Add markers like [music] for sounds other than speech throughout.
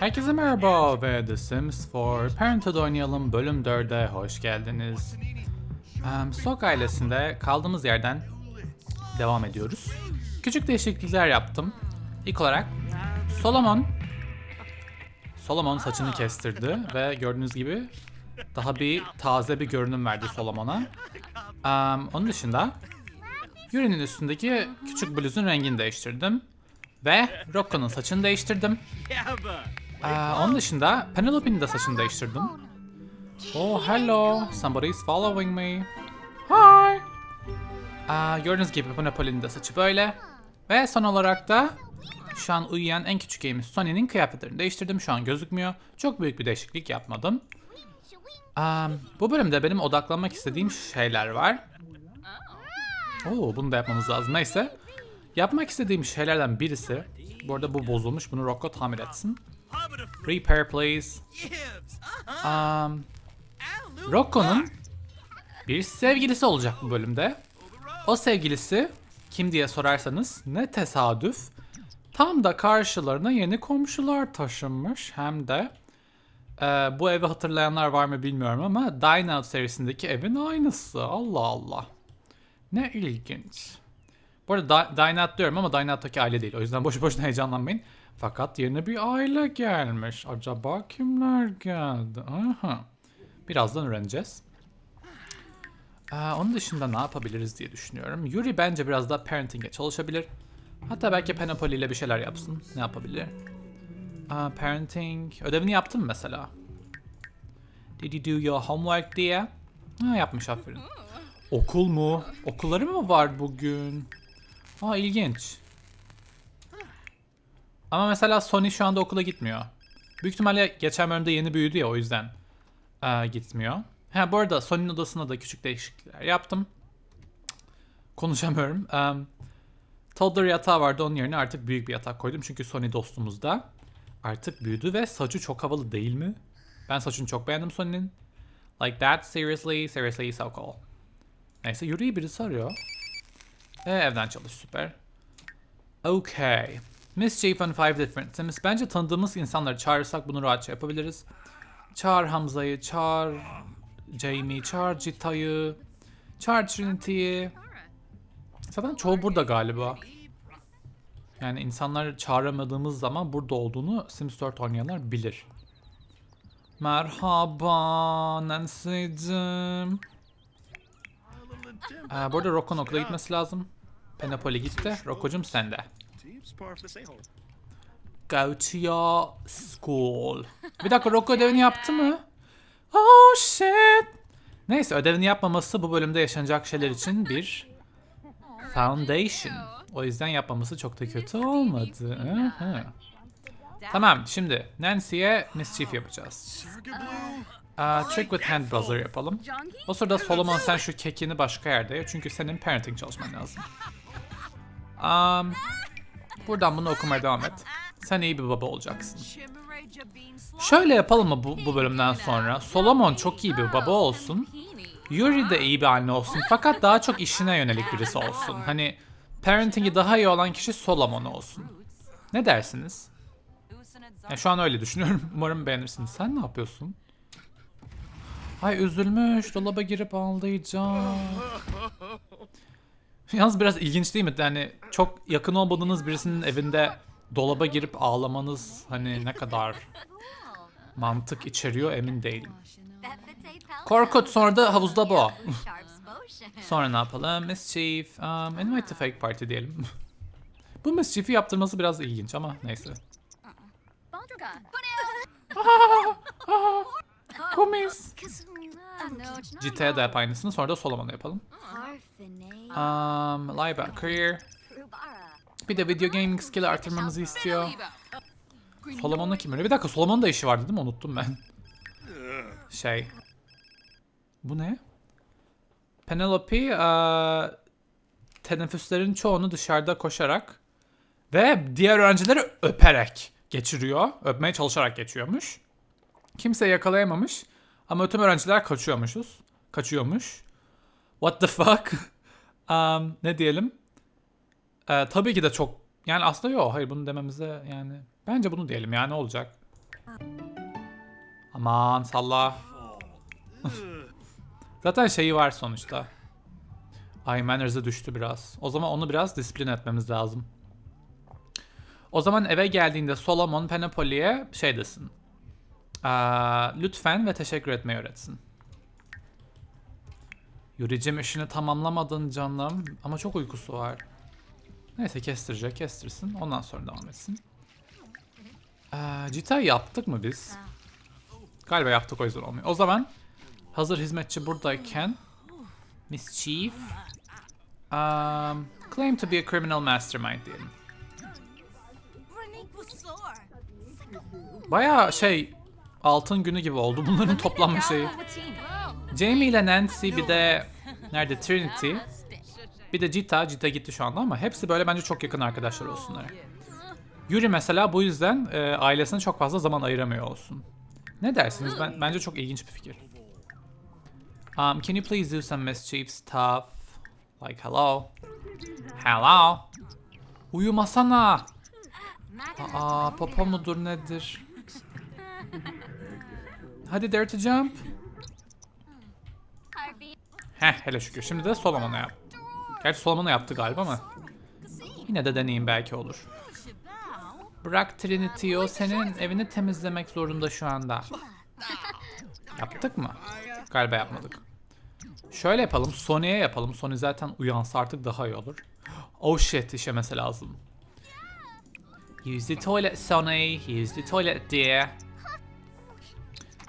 Herkese merhaba ve The Sims 4 Parenthood oynayalım bölüm 4'e hoş geldiniz. Um, Sok ailesinde kaldığımız yerden devam ediyoruz. Küçük değişiklikler yaptım. İlk olarak Solomon Solomon saçını kestirdi ve gördüğünüz gibi daha bir taze bir görünüm verdi Solomon'a. Um, onun dışında Yuri'nin üstündeki küçük bluzun rengini değiştirdim. Ve Rocco'nun saçını değiştirdim. Aa, onun dışında Penelope'nin de saçını değiştirdim. Oh hello, somebody is following me. Hi. Aa, gördüğünüz gibi Penelope'nin de saçı böyle. Ve son olarak da şu an uyuyan en küçük evimiz Sonny'nin kıyafetlerini değiştirdim. Şu an gözükmüyor. Çok büyük bir değişiklik yapmadım. Aa, bu bölümde benim odaklanmak istediğim şeyler var. Oo, bunu da yapmamız lazım. Neyse. Yapmak istediğim şeylerden birisi. Bu arada bu bozulmuş. Bunu Rocco tamir etsin. Repair please. Um, Rocco'nun bir sevgilisi olacak bu bölümde. O sevgilisi kim diye sorarsanız ne tesadüf. Tam da karşılarına yeni komşular taşınmış. Hem de e, bu evi hatırlayanlar var mı bilmiyorum ama Dine Out serisindeki evin aynısı. Allah Allah. Ne ilginç. Bu arada Di- Dine Out diyorum ama Dine Out'taki aile değil. O yüzden boşu boşuna heyecanlanmayın. Fakat yeni bir aile gelmiş. Acaba kimler geldi? Aha. Birazdan öğreneceğiz. Aa, onun dışında ne yapabiliriz diye düşünüyorum. Yuri bence biraz daha parenting'e çalışabilir. Hatta belki Panoply ile bir şeyler yapsın. Ne yapabilir? Aa, parenting. Ödevini yaptın mı mesela? Did you do your homework diye? Ha, yapmış aferin. Okul mu? Okulları mı var bugün? Aa ilginç. Ama mesela Sony şu anda okula gitmiyor. Büyük ihtimalle geçen bölümde yeni büyüdü ya o yüzden eee, gitmiyor. Ha bu arada Sony'nin odasına da küçük değişiklikler yaptım. Konuşamıyorum. Um, toddler yatağı vardı onun yerine artık büyük bir yatak koydum. Çünkü Sony dostumuz da artık büyüdü ve saçı çok havalı değil mi? Ben saçını çok beğendim Sony'nin. Like that seriously, seriously so cool. Neyse Yuri'yi birisi arıyor. Ve evden çalış süper. Okay. Mischief and Five Different Sims. Bence tanıdığımız insanları çağırırsak bunu rahatça yapabiliriz. Çağır Hamza'yı, çağır Jamie, çağır Cita'yı, çağır Trinity'yi. Zaten çoğu burada galiba. Yani insanları çağıramadığımız zaman burada olduğunu Sims 4 oynayanlar bilir. Merhaba Nancy'cim. Ee, bu arada Rocco'nun okula gitmesi lazım. Penapoli gitti. Rocco'cum sende. Go to your school. Bir dakika Rocco ödevini yaptı mı? [laughs] Oh shit. Neyse ödevini yapmaması bu bölümde yaşanacak şeyler için bir foundation. O yüzden yapmaması çok da kötü olmadı. Aha. Tamam şimdi Nancy'ye mischief yapacağız. Aa, trick with hand buzzer yapalım. O sırada Solomon sen şu kekini başka yerde ye çünkü senin parenting çalışman lazım. Um, buradan bunu okumaya devam et. Sen iyi bir baba olacaksın. Şöyle yapalım mı bu, bu bölümden sonra? Solomon çok iyi bir baba olsun. Yuri de iyi bir anne olsun. Fakat daha çok işine yönelik birisi olsun. Hani parenting'i daha iyi olan kişi Solomon olsun. Ne dersiniz? Ya şu an öyle düşünüyorum. [laughs] Umarım beğenirsiniz. Sen ne yapıyorsun? Ay üzülmüş. Dolaba girip ağlayacağım. Yalnız biraz ilginç değil mi? Yani çok yakın olmadığınız birisinin evinde dolaba girip ağlamanız hani ne kadar mantık içeriyor emin değilim. Korkut sonra da havuzda bu. [laughs] Sonra ne yapalım? Mischief, um, invite to fake party diyelim. [laughs] Bu mischief'i yaptırması biraz ilginç ama neyse. [laughs] Komis. Cita'ya da yap aynısını sonra da Solomon'a yapalım. Um, at career. Bir de video gaming skill'i artırmamızı istiyor. Solomon'la kim öyle? Bir dakika Solomon'un da işi vardı değil mi? Unuttum ben. Şey. Bu ne? Penelope eee, teneffüslerin çoğunu dışarıda koşarak ve diğer öğrencileri öperek geçiriyor. Öpmeye çalışarak geçiyormuş. Kimse yakalayamamış ama tüm öğrenciler kaçıyormuşuz. Kaçıyormuş. What the fuck? [laughs] Um, ne diyelim? Ee, tabii ki de çok yani aslında yok hayır bunu dememize yani bence bunu diyelim yani olacak? Aman salla. [laughs] Zaten şeyi var sonuçta. Ay manners'ı düştü biraz. O zaman onu biraz disiplin etmemiz lazım. O zaman eve geldiğinde Solomon Penepoli'ye şey desin. Lütfen ve teşekkür etmeyi öğretsin. Yuricim işini tamamlamadın canım. Ama çok uykusu var. Neyse kestirecek kestirsin. Ondan sonra devam etsin. Ee, Cita'yı yaptık mı biz? Galiba yaptık o yüzden olmuyor. O zaman hazır hizmetçi buradayken Mischief um, Claim to be a criminal mastermind diyelim. Baya şey altın günü gibi oldu bunların toplanma şeyi. Jamie ile Nancy bir de nerede Trinity bir de Cita, Cita gitti şu anda ama hepsi böyle bence çok yakın arkadaşlar olsunlar. Yuri mesela bu yüzden e, ailesine çok fazla zaman ayıramıyor olsun. Ne dersiniz? Ben, bence çok ilginç bir fikir. Um, can you please do some mischief stuff? Like hello? Hello? Uyumasana. Aa, popo mudur nedir? [laughs] Hadi dare to jump. Heh hele şükür. Şimdi de Solomon'a yap. Gerçi Solomon'a yaptı galiba ama. Yine de deneyim belki olur. Bırak Trinity o senin evini temizlemek zorunda şu anda. Yaptık mı? Galiba yapmadık. Şöyle yapalım. Sony'e yapalım. Sony zaten uyansa artık daha iyi olur. Oh shit işemesi lazım. Use the toilet Sony. Use the toilet dear.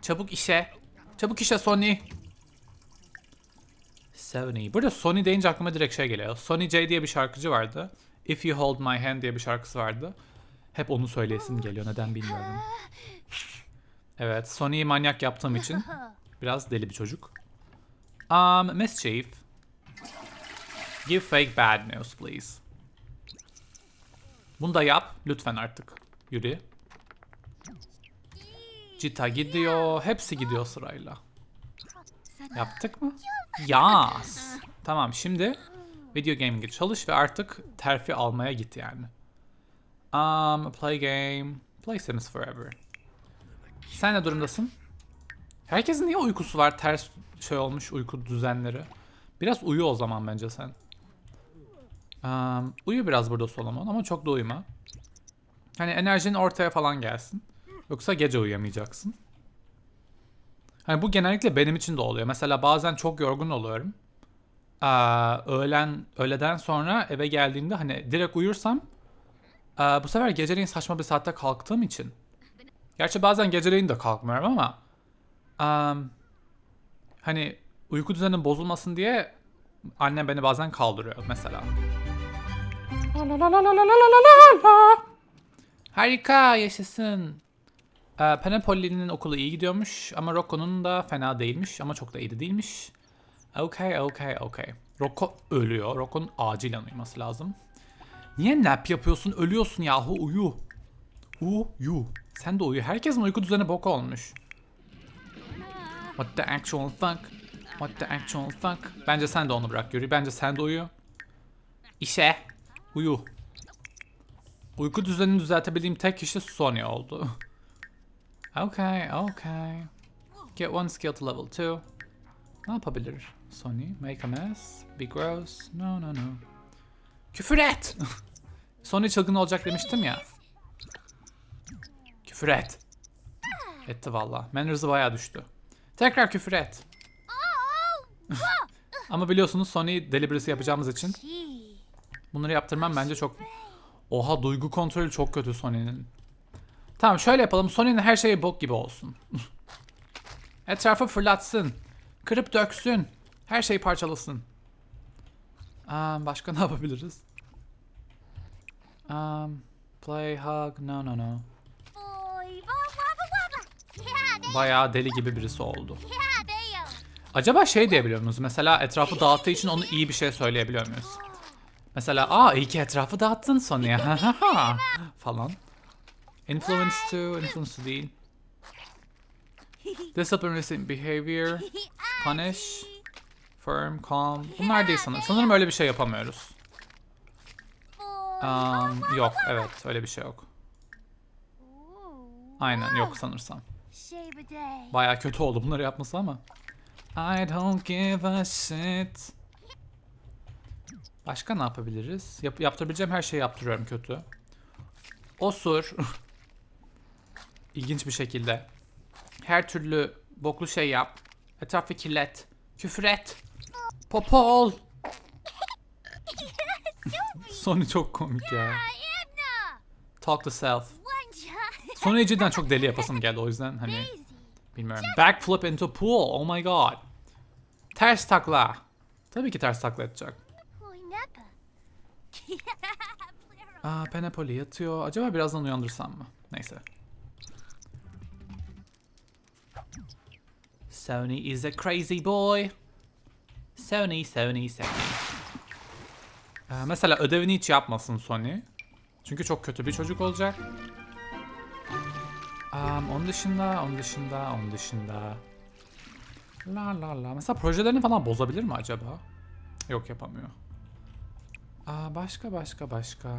Çabuk işe. Çabuk işe Sony. Sony. Burada Sony deyince aklıma direkt şey geliyor. Sony J diye bir şarkıcı vardı. If You Hold My Hand diye bir şarkısı vardı. Hep onu söyleyesim geliyor. Neden bilmiyorum. Evet. Sony'yi manyak yaptığım için biraz deli bir çocuk. Um, Mischief. Give fake bad news please. Bunu da yap. Lütfen artık. Yürü. Cita gidiyor. Hepsi gidiyor sırayla. Yaptık mı? Yas. Tamam şimdi video gaming'e çalış ve artık terfi almaya git yani. Um, play game. Play Sims Forever. Sen ne durumdasın? Herkesin niye uykusu var? Ters şey olmuş uyku düzenleri. Biraz uyu o zaman bence sen. Um, uyu biraz burada Solomon ama çok da uyuma. Hani enerjin ortaya falan gelsin. Yoksa gece uyuyamayacaksın. Hani bu genellikle benim için de oluyor. Mesela bazen çok yorgun oluyorum. Aa, öğlen öğleden sonra eve geldiğimde hani direkt uyursam aa, bu sefer geceleyin saçma bir saatte kalktığım için. Gerçi bazen geceleyin de kalkmıyorum ama am, hani uyku düzenim bozulmasın diye annem beni bazen kaldırıyor mesela. Harika yaşasın. Penepoli'nin okulu iyi gidiyormuş ama Rocco'nun da fena değilmiş ama çok da iyi de değilmiş. Okay, okay, okay. Rocco ölüyor. Rocco'nun acilen uyuması lazım. Niye nap yapıyorsun? Ölüyorsun yahu uyu. Uyu. Sen de uyu. Herkesin uyku düzeni bok olmuş. What the actual fuck? What the actual fuck? Bence sen de onu bırak Yuri. Bence sen de uyu. İşe. Uyu. Uyku düzenini düzeltebildiğim tek kişi Sonya oldu. [laughs] Okay, okay. Get one skill to level 2. Ne yapabilir Sony? Make a mess? Be gross? No, no, no. Küfür et! [laughs] Sony çılgın olacak demiştim ya. Küfür et. Etti valla. Manners'ı bayağı düştü. Tekrar küfür et. [laughs] Ama biliyorsunuz Sony deli birisi yapacağımız için bunları yaptırmam bence çok... Oha duygu kontrolü çok kötü Sony'nin. Tamam şöyle yapalım. Sony'nin her şeyi bok gibi olsun. [laughs] Etrafı fırlatsın. Kırıp döksün. Her şeyi parçalasın. Um, başka [laughs] ne yapabiliriz? Um, play, hug, no no no. Bayağı deli gibi birisi oldu. Acaba şey diyebiliyor muyuz? Mesela etrafı dağıttığı için onu iyi bir şey söyleyebiliyor muyuz? Mesela aa iyi ki etrafı dağıttın Sonya [laughs] falan. Influence to, influence to değil. Disciplinary behavior, punish, firm, calm. Bunlar değil sanırım. Sanırım öyle bir şey yapamıyoruz. Um, yok, evet öyle bir şey yok. Aynen yok sanırsam. Baya kötü oldu bunları yapması ama. I don't give a shit. Başka ne yapabiliriz? Yap yaptırabileceğim her şeyi yaptırıyorum kötü. Osur. [laughs] İlginç bir şekilde. Her türlü boklu şey yap. Etrafı kirlet. Küfür et. Popol. [laughs] Sonu çok komik ya. Talk to self. Sonu cidden çok deli yapasım geldi o yüzden hani bilmiyorum. Backflip into pool. Oh my god. Ters takla. Tabii ki ters takla edecek. [laughs] Aa Penapoli yatıyor. Acaba birazdan uyandırsam mı? Neyse. Sony is a crazy boy. Sony, Sony, Sony. Ee, mesela ödevini hiç yapmasın Sony. Çünkü çok kötü bir çocuk olacak. Um, onun dışında, onun dışında, onun dışında. La la la. Mesela projelerini falan bozabilir mi acaba? Yok yapamıyor. Aa, başka başka başka.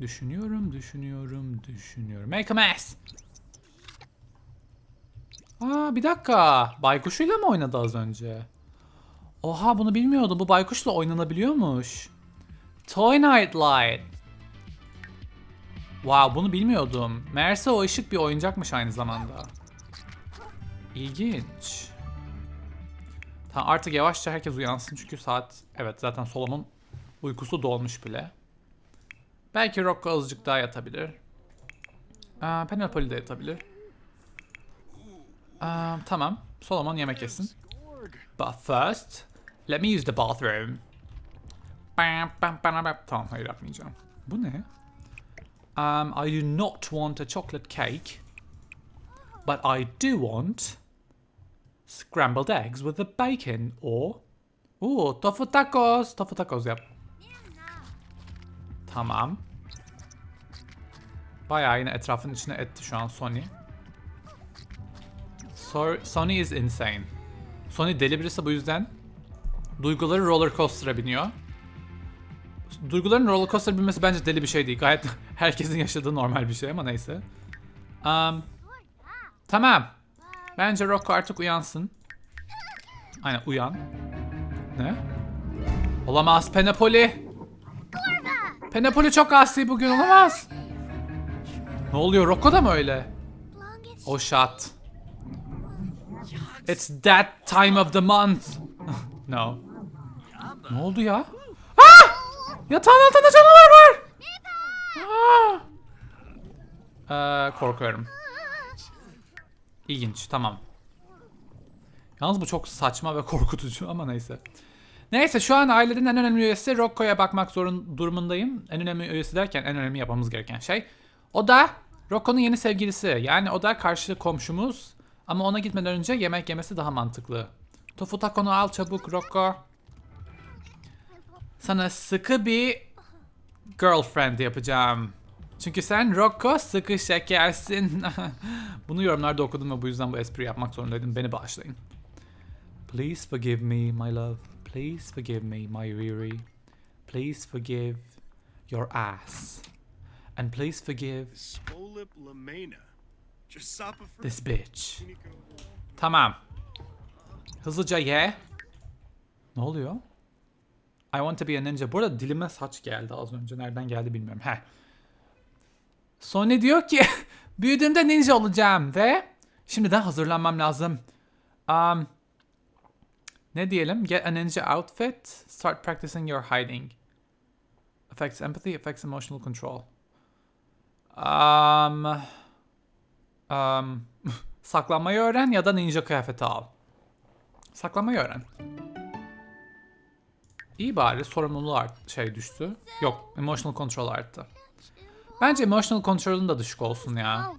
Düşünüyorum, düşünüyorum, düşünüyorum. Make a mess. Aa bir dakika. Baykuşuyla mı oynadı az önce? Oha bunu bilmiyordum. Bu baykuşla oynanabiliyormuş. Toy Night Light. Wow bunu bilmiyordum. Meğerse o ışık bir oyuncakmış aynı zamanda. İlginç. Tamam artık yavaşça herkes uyansın çünkü saat evet zaten Solomon uykusu dolmuş bile. Belki Rocco azıcık daha yatabilir. Aa, Penelope de yatabilir. Aa, tamam. Solomon yemek yesin. But first, let me use the bathroom. Tamam hayır yapmayacağım. Bu ne? Um, I do not want a chocolate cake. But I do want scrambled eggs with the bacon or Ooh, tofu tacos. Tofu tacos yap. Tamam. Bayağı yine etrafın içine etti şu an Sony. So, Sony is insane. Sony deli birisi bu yüzden duyguları roller coaster'a biniyor. Duyguların roller coaster binmesi bence deli bir şey değil. Gayet [laughs] herkesin yaşadığı normal bir şey ama neyse. Um, tamam. Bence Rocco artık uyansın. Aynen uyan. Ne? Olamaz Penapoli. Penapoli çok asi bugün olamaz. Ne oluyor? Rocco da mı öyle? O shot. It's that time of the month. [laughs] no. Ne oldu ya? Ah! Yatağın altında canavar var. Ah! Ee, korkuyorum. İlginç. Tamam. Yalnız bu çok saçma ve [laughs] korkutucu ama neyse. Neyse şu an ailenin en önemli üyesi Rocco'ya bakmak zorun durumundayım. En önemli üyesi derken en önemli yapmamız gereken şey. O da Rocco'nun yeni sevgilisi. Yani o da karşı komşumuz. Ama ona gitmeden önce yemek yemesi daha mantıklı. Tofu takonu al çabuk Rocco. Sana sıkı bir girlfriend yapacağım. Çünkü sen Rocco sıkı şekersin. [laughs] Bunu yorumlarda okudum ve bu yüzden bu espri yapmak zorundaydım. Beni bağışlayın. Please forgive me, my love. Please forgive me, my Riri. Please forgive your ass. And please forgive Spolip Lamena. This bitch. Tamam. Hızlıca ye. Ne oluyor? I want to be a ninja. Bu arada dilime saç geldi az önce. Nereden geldi bilmiyorum. Heh. Sony diyor ki [laughs] büyüdüğümde ninja olacağım ve şimdiden hazırlanmam lazım. Um, ne diyelim? Get a ninja outfit. Start practicing your hiding. Affects empathy, affects emotional control. Um, um, [laughs] saklanmayı öğren ya da ninja kıyafeti al. Saklanmayı öğren. İyi bari sorumluluğu art şey düştü. Yok, emotional control arttı. Bence emotional control'un da düşük olsun ya.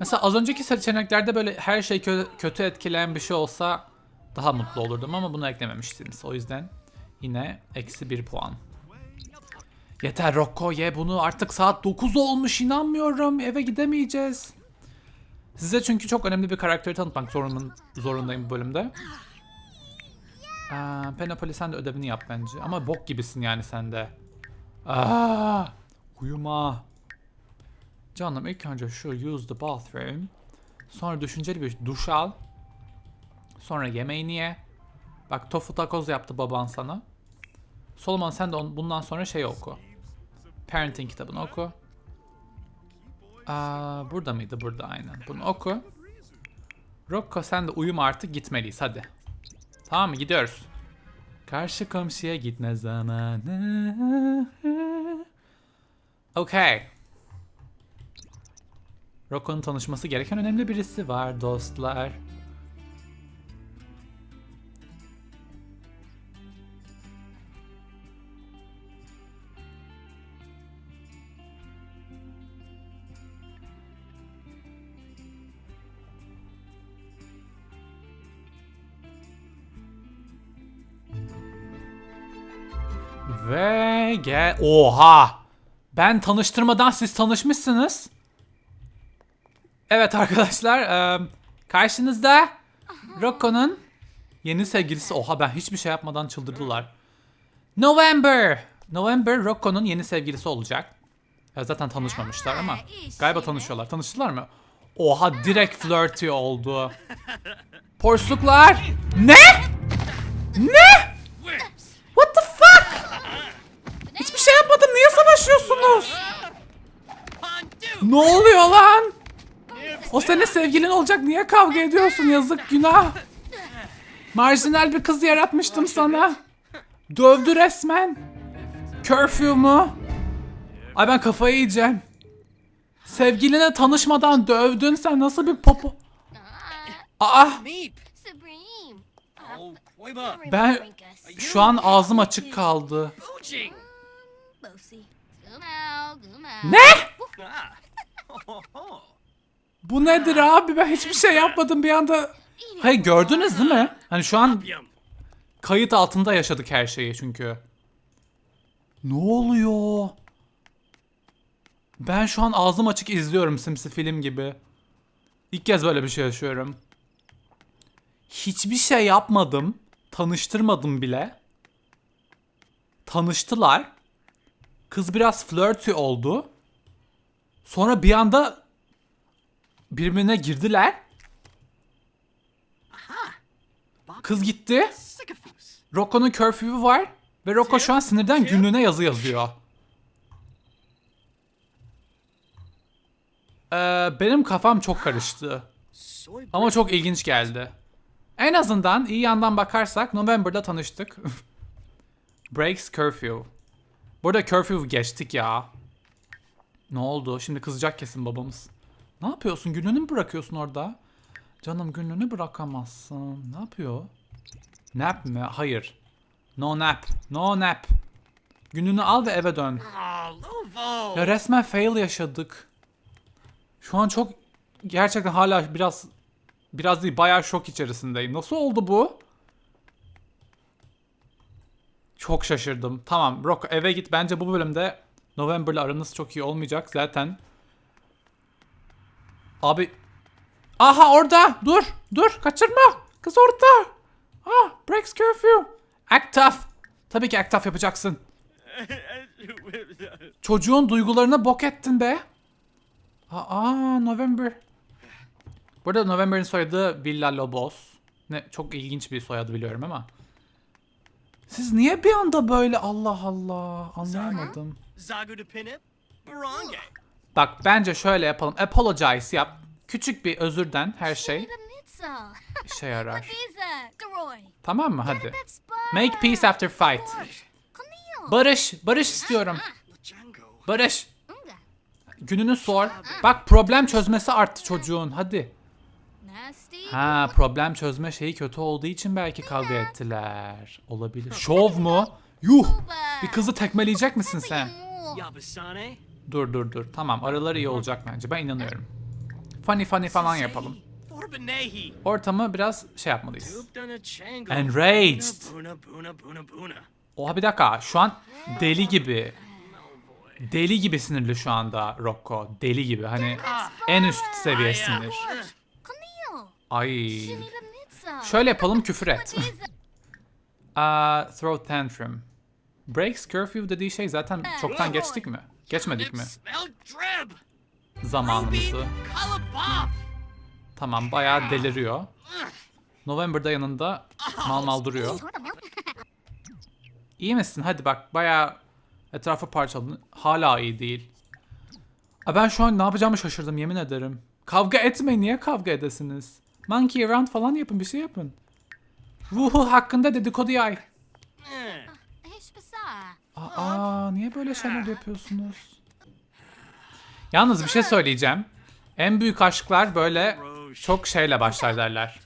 Mesela az önceki seçeneklerde böyle her şey kö- kötü etkileyen bir şey olsa daha mutlu olurdum ama bunu eklememiştiniz. O yüzden yine eksi bir puan. Yeter Rocco ye bunu artık saat 9 olmuş inanmıyorum eve gidemeyeceğiz. Size çünkü çok önemli bir karakteri tanıtmak zorundayım, zorundayım bu bölümde. Aa, Penapoli sen de ödevini yap bence ama bok gibisin yani sen de. Aa, uyuma. Canım ilk önce şu use the bathroom. Sonra düşünceli bir duş al. Sonra yemeğini ye. Bak tofu takoz yaptı baban sana. Solomon sen de on- bundan sonra şey oku. Parenting kitabını oku. Aa, burada mıydı? Burada aynen. Bunu oku. Rocco sen de uyuma artık gitmeliyiz hadi. Tamam mı? Gidiyoruz. Karşı komşuya gitme zamanı. Okay. Rocco'nun tanışması gereken önemli birisi var dostlar. Ve gel... Oha! Ben tanıştırmadan siz tanışmışsınız. Evet arkadaşlar, e, karşınızda Rocco'nun yeni sevgilisi. Oha ben hiçbir şey yapmadan çıldırdılar. November! November Rocco'nun yeni sevgilisi olacak. Ya zaten tanışmamışlar ama galiba tanışıyorlar. Tanıştılar mı? Oha direkt flirty oldu. Porsluklar! Ne? Ne? Savaşıyorsunuz? Ne oluyor lan? O senin sevgilin olacak. Niye kavga ediyorsun? Yazık günah. Marjinal bir kız yaratmıştım sana. Dövdü resmen. Curfew mu? Ay ben kafayı yiyeceğim. Sevgiline tanışmadan dövdün sen nasıl bir popo? Aa ben şu an ağzım açık kaldı. Ne? Bu nedir abi? Ben hiçbir şey yapmadım bir anda. Hayır gördünüz değil mi? Hani şu an kayıt altında yaşadık her şeyi çünkü. Ne oluyor? Ben şu an ağzım açık izliyorum simsi film gibi. İlk kez böyle bir şey yaşıyorum. Hiçbir şey yapmadım. Tanıştırmadım bile. Tanıştılar. Kız biraz flirty oldu. Sonra bir anda birbirine girdiler. Kız gitti. Rocco'nun curfew'ü var. Ve Rocco şu an sinirden günlüğüne yazı yazıyor. Ee, benim kafam çok karıştı. Ama çok ilginç geldi. En azından iyi yandan bakarsak November'da tanıştık. [laughs] Breaks curfew. Burada curfew geçtik ya. Ne oldu? Şimdi kızacak kesin babamız. Ne yapıyorsun? Günlüğünü mü bırakıyorsun orada? Canım günlüğünü bırakamazsın. Ne yapıyor? Nap mi? Hayır. No nap. No nap. Günlüğünü al ve eve dön. Ya resmen fail yaşadık. Şu an çok gerçekten hala biraz biraz değil bayağı şok içerisindeyim. Nasıl oldu bu? Çok şaşırdım. Tamam Rock eve git. Bence bu bölümde November'la aranız çok iyi olmayacak zaten. Abi Aha orada. Dur. Dur. Kaçırma. Kız orada. Ah, breaks curfew. Act tough. Tabii ki act tough yapacaksın. Çocuğun duygularına bok ettin be. Aa, November. Burada November'in soyadı Villa Lobos. Ne çok ilginç bir soyadı biliyorum ama. Siz niye bir anda böyle Allah Allah anlayamadım. Bak bence şöyle yapalım. Apologize yap. Küçük bir özürden her şey işe yarar. [laughs] Tamam mı hadi? Make peace after fight. Barış, barış istiyorum. Django. Barış. Unga. Gününü sor. Bak problem çözmesi arttı çocuğun. Hadi. Ha problem çözme şeyi kötü olduğu için belki kavga ettiler. Olabilir. Şov mu? Yuh. Bir kızı tekmeleyecek misin sen? Dur dur dur. Tamam araları iyi olacak bence. Ben inanıyorum. Funny funny falan yapalım. Ortamı biraz şey yapmalıyız. Enraged. Oha bir dakika. Şu an deli gibi. Deli gibi sinirli şu anda Rocco. Deli gibi. Hani en üst seviye sinir. Ay. Şöyle yapalım küfür et. [laughs] Aa, throw tantrum. Breaks curfew dediği şey zaten çoktan geçtik mi? Geçmedik mi? Zamanımızı. Tamam bayağı deliriyor. November'da yanında mal mal duruyor. [laughs] İyi misin? Hadi bak bayağı etrafı parçaladın. Hala iyi değil. Aa, ben şu an ne yapacağımı şaşırdım yemin ederim. Kavga etmeyin. Niye kavga edesiniz? Monkey round falan yapın bir şey yapın. Ruhu hakkında dedikodu yay. Aa, niye böyle şeyler yapıyorsunuz? Yalnız bir şey söyleyeceğim. En büyük aşklar böyle çok şeyle başlar derler.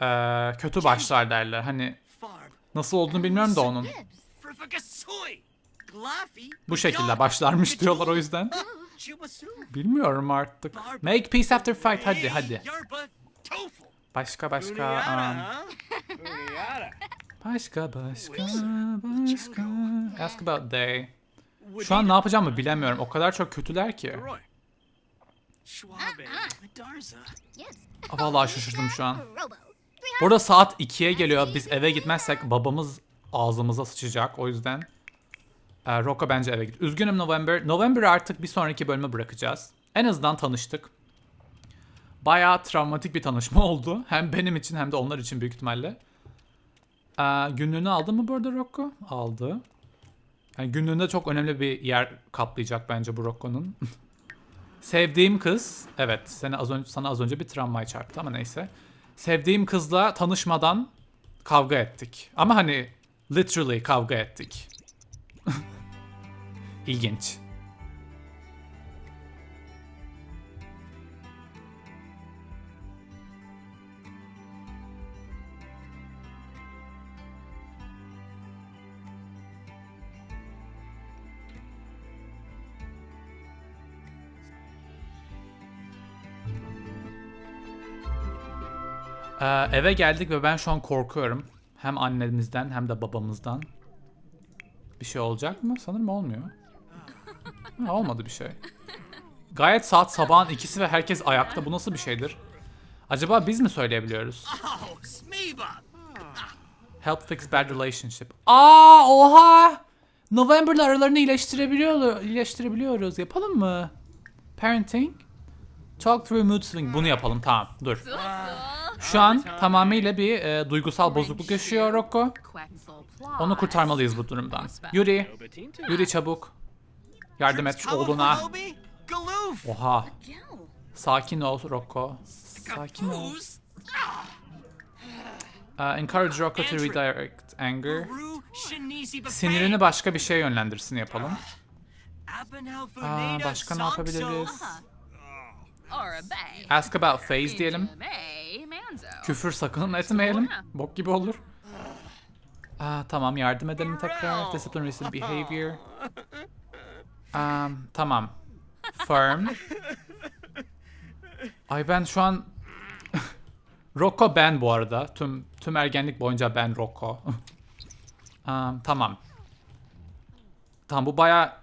Ee, kötü başlar derler. Hani nasıl olduğunu bilmiyorum da onun. Bu şekilde başlarmış diyorlar o yüzden. Bilmiyorum artık. Make peace after fight hadi hadi. Başka başka. um, başka başka başka. Ask about they. Şu an ne yapacağımı bilemiyorum. O kadar çok kötüler ki. Medarza. Yes Aa, Vallahi şaşırdım şu an. Burada saat 2'ye geliyor. Biz eve gitmezsek babamız ağzımıza sıçacak. O yüzden e, Rocco bence eve git. Üzgünüm November. November'ı artık bir sonraki bölüme bırakacağız. En azından tanıştık. Bayağı travmatik bir tanışma [laughs] oldu. Hem benim için hem de onlar için büyük ihtimalle. E, günlüğünü aldı mı bu arada Rocco? Aldı. Yani günlüğünde çok önemli bir yer kaplayacak bence bu Rocco'nun. [laughs] Sevdiğim kız, evet seni az önce, sana az önce bir tramvay çarptı ama neyse. Sevdiğim kızla tanışmadan kavga ettik. Ama hani literally kavga ettik. [laughs] İlginç. Ee, eve geldik ve ben şu an korkuyorum. Hem annemizden hem de babamızdan. Bir şey olacak mı? Sanırım olmuyor. Ha, olmadı bir şey. Gayet saat sabahın ikisi ve herkes ayakta. Bu nasıl bir şeydir? Acaba biz mi söyleyebiliyoruz? Help fix bad relationship. Aa oha! November'la aralarını iyileştirebiliyor, iyileştirebiliyoruz. Yapalım mı? Parenting. Talk through mood swing. Bunu yapalım tamam. Dur. Şu an tamamıyla bir e, duygusal bozukluk yaşıyor Rocco. Onu kurtarmalıyız bu durumdan. Yuri. Yuri çabuk. Yardım et oğluna. Oha. Sakin ol Rocco. Sakin ol. Uh, encourage Rocco to redirect anger. Sinirini başka bir şeye yönlendirsin yapalım. Aa, başka ne yapabiliriz? Ask about phase diyelim. Küfür sakın etmeyelim. Bok gibi olur. Aa, tamam yardım edelim tekrar. Disciplinary [laughs] behavior. Um, tamam. Firm. Ay ben şu an... [laughs] Rocco ben bu arada. Tüm tüm ergenlik boyunca ben Rocco. [laughs] Um, tamam. Tamam bu baya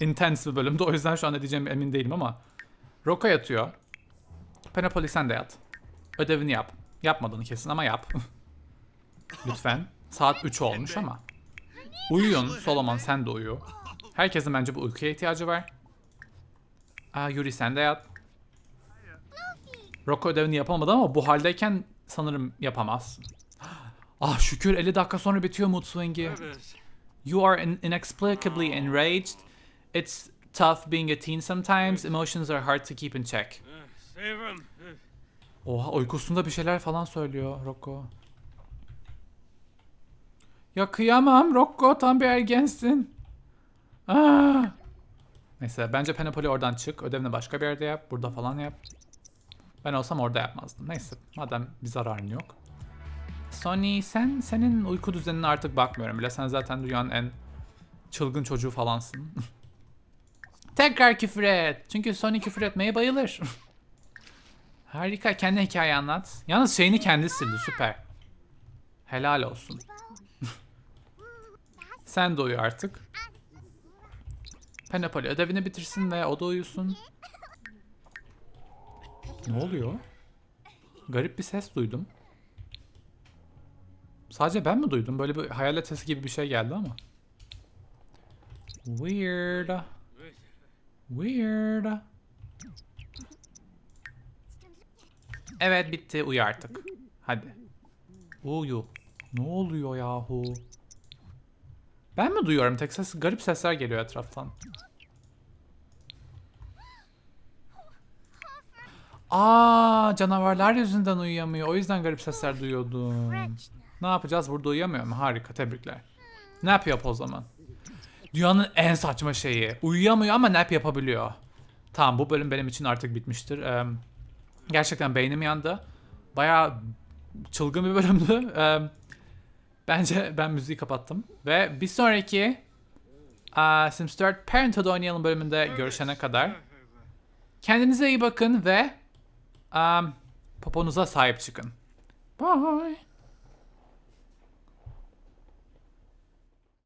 intense bir bölümde o yüzden şu an ne diyeceğimi emin değilim ama. Rocco yatıyor. Penopoli sen de yat. Ödevini yap. Yapmadın kesin ama yap. [laughs] Lütfen. Saat 3 olmuş ama. Uyuyun. Solomon sen de uyu. Herkesin bence bu uykuya ihtiyacı var. Aa, Yuri sen de yat. Rocco ödevini yapamadı ama bu haldeyken sanırım yapamaz. [gasps] Ah şükür 50 dakika sonra bitiyor mood swing'i. You are in- inexplicably enraged. It's tough being a teen sometimes. Emotions are hard to keep in check. Oha uykusunda bir şeyler falan söylüyor Rocco. Ya kıyamam Rocco tam bir ergensin. Aa. Neyse bence Penopoli oradan çık. Ödevini başka bir yerde yap. Burada falan yap. Ben olsam orada yapmazdım. Neyse madem bir zararın yok. Sony sen senin uyku düzenine artık bakmıyorum bile. Sen zaten dünyanın en çılgın çocuğu falansın. [laughs] Tekrar küfür et. Çünkü Sony küfür etmeye bayılır. [laughs] Harika. Kendi hikaye anlat. Yalnız şeyini kendi sildi. Süper. Helal olsun. [laughs] Sen de uyu artık. Penopoli ödevini bitirsin ve o da uyusun. Ne oluyor? Garip bir ses duydum. Sadece ben mi duydum? Böyle bir hayalet sesi gibi bir şey geldi ama. Weird. Weird. Evet bitti uyu artık. Hadi. Uyu. Ne oluyor yahu? Ben mi duyuyorum? Tek ses garip sesler geliyor etraftan. Aa, canavarlar yüzünden uyuyamıyor. O yüzden garip sesler duyuyordum. Ne yapacağız? Burada uyuyamıyor mu? Harika, tebrikler. Nap yap o zaman. Dünyanın en saçma şeyi. Uyuyamıyor ama nap yapabiliyor. Tamam bu bölüm benim için artık bitmiştir. Eee, gerçekten beynim yandı. Bayağı çılgın bir bölümdü. Eee, bence ben müziği kapattım. Ve bir sonraki eee, Sims 4 Parenthood oynayalım bölümünde görüşene kadar. Kendinize iyi bakın ve eee, poponuza sahip çıkın. Bye.